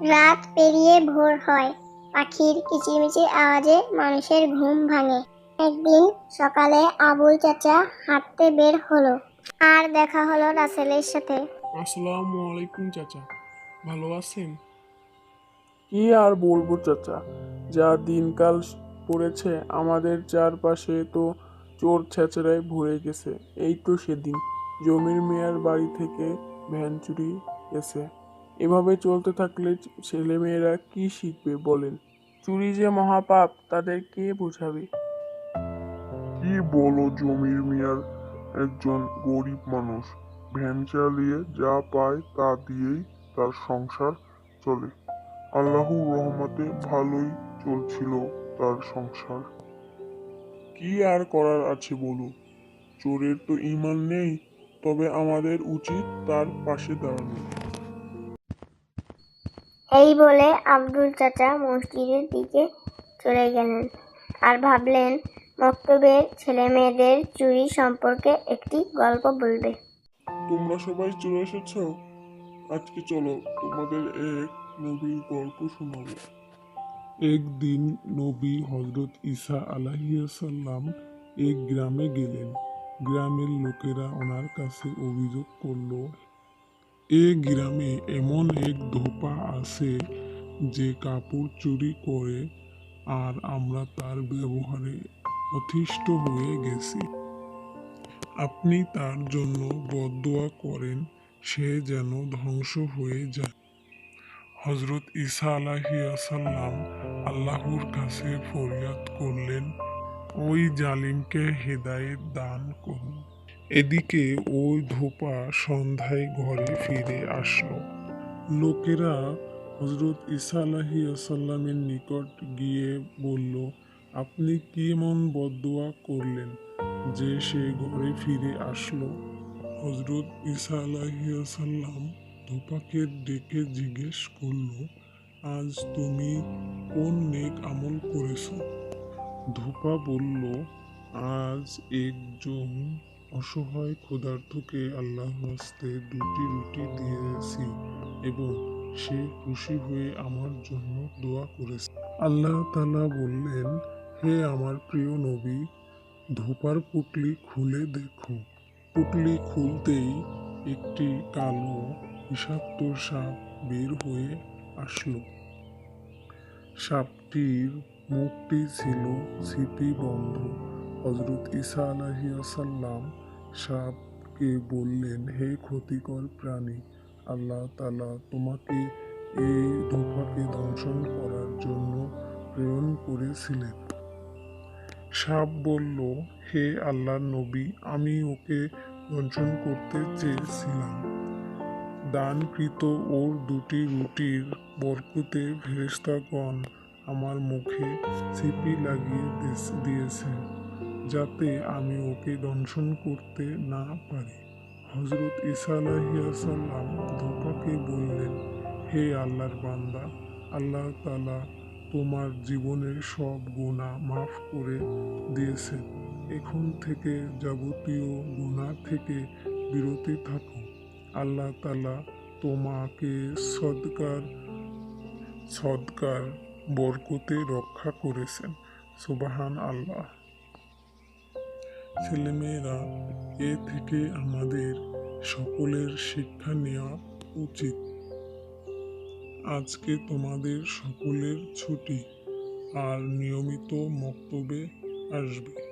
রাত পেরিয়ে ভোর হয়। পাখির কিচিরমিচির আওয়াজে মানুষের ঘুম ভাঙে। একদিন সকালে আবুল চাচা হাঁটতে বের হলো। আর দেখা হলো রাসেলের সাথে। আসসালামু আলাইকুম চাচা। ভালো আছেন? কি আর বলব চাচা? যা দিনকাল পড়েছে আমাদের চারপাশে তো চোর ছেঁচড়ায় ভরে গেছে। এই তো সেদিন। জমির মেয়ার বাড়ি থেকে ভ্যান চুরি গেছে। এভাবে চলতে থাকলে ছেলেমেয়েরা কি শিখবে বলেন? চুরি যে মহাপাপ তাদের কে বোঝাবে? কি বলো জমির মিয়ার? একজন গরিব মানুষ ভ্যান চালিয়ে যা পায় তা দিয়েই তার সংসার চলে। আল্লাহর রহমতে ভালোই চলছিল তার সংসার। কি আর করার আছে বলো? চোরের তো ইমান নেই তবে আমাদের উচিত তার পাশে দাঁড়ানো। এই বলে আব্দুল চাচা মসজিদের দিকে চলে গেলেন আর ভাবলেন, মক্তবের ছেলে মেয়েদের চুরি সম্পর্কে একটি গল্প বলবে। তোমরা সবাই চলে এসেছ? আজকে চলো, তোমাদের এক নবীর গল্প শোনাবো। একদিন নবী হজরত ঈসা আলাহিয়াসাল্লাম এক গ্রামে গেলেন। গ্রামের লোকেরা ওনার কাছে অভিযোগ করল এ গ্রামে এমন এক ধোপা আছে যে কাপড় চুরি করে আর আমরা তার ব্যবহারে অতিষ্ঠ হয়ে গেছি। আপনি তার জন্য বদদোয়া করেন, সে যেন ধ্বংস হয়ে যায়। হজরত ঈসা আলাহিয়াসাল্লাম আল্লাহর কাছে ফরিয়াদ করলেন, ওই জালিমকে হেদায়েত দান করুন। এদিকে ওই ধোপা সন্ধ্যায় ঘরে ফিরে আসলো। লোকেরা হজরত ঈসা আলাহিয়াসাল্লামের নিকট গিয়ে বলল, আপনি কি এমন বদদোয়া করলেন যে সে ঘরে ফিরে আসলো? হজরত ঈসা আলাহিসাল্লাম ধোপাকে ডেকে জিজ্ঞেস করল, আজ তুমি কোন নেক আমল করেছ? ধোপা বলল, আজ একজন অসহায় ক্ষুধার্তকে আল্লাহ হস্তে দুটি রুটি দিয়েছি এবং সে খুশি হয়ে আমার জন্য দোয়া করেছে। আল্লাহ তালা বললেন, হে আমার প্রিয় নবী, ধোপার পুটলি খুলে দেখো। পুটলি খুলতেই একটি কালো বিষাক্ত সাপ বের হয়ে আসলো। সাপটির মুখটি ছিল ছিপি বন্ধ হজরত ঈসা আলাহিয়াসাল্লাম সাপকে বললেন, হে ক্ষতিকর প্রাণী, আল্লাহ তালা তোমাকে এই ধোপাকে দংশন করার জন্য প্রেরণ করেছিলেন। সাপ বলল, হে আল্লাহর নবী, আমি ওকে দংশন করতে চেয়েছিলাম। দানকৃত ওর দুটি রুটির বরকতে ফেরেশতাগণ আমার মুখে ছিপি লাগিয়ে দিয়েছে যাতে আমি ওকে দংশন করতে না পারি। হজরত ঈসা আলাহিয়াসাল্লাম ধোপাকে বললেন, হে আল্লাহর বান্দা, আল্লাহ তালা তোমার জীবনের সব গুণা মাফ করে দিয়েছেন। এখন থেকে যাবতীয় গুণা থেকে বিরতি থাকো। আল্লাহ তালা তোমাকে সদকার সদকার বরকতে রক্ষা করেছেন। সুবাহান আল্লাহ ছেলেমেয়েরা এ থেকে আমাদের সকলের শিক্ষা নেওয়া উচিত। আজকে তোমাদের সকলের ছুটি আর নিয়মিত মক্তবে আসবে।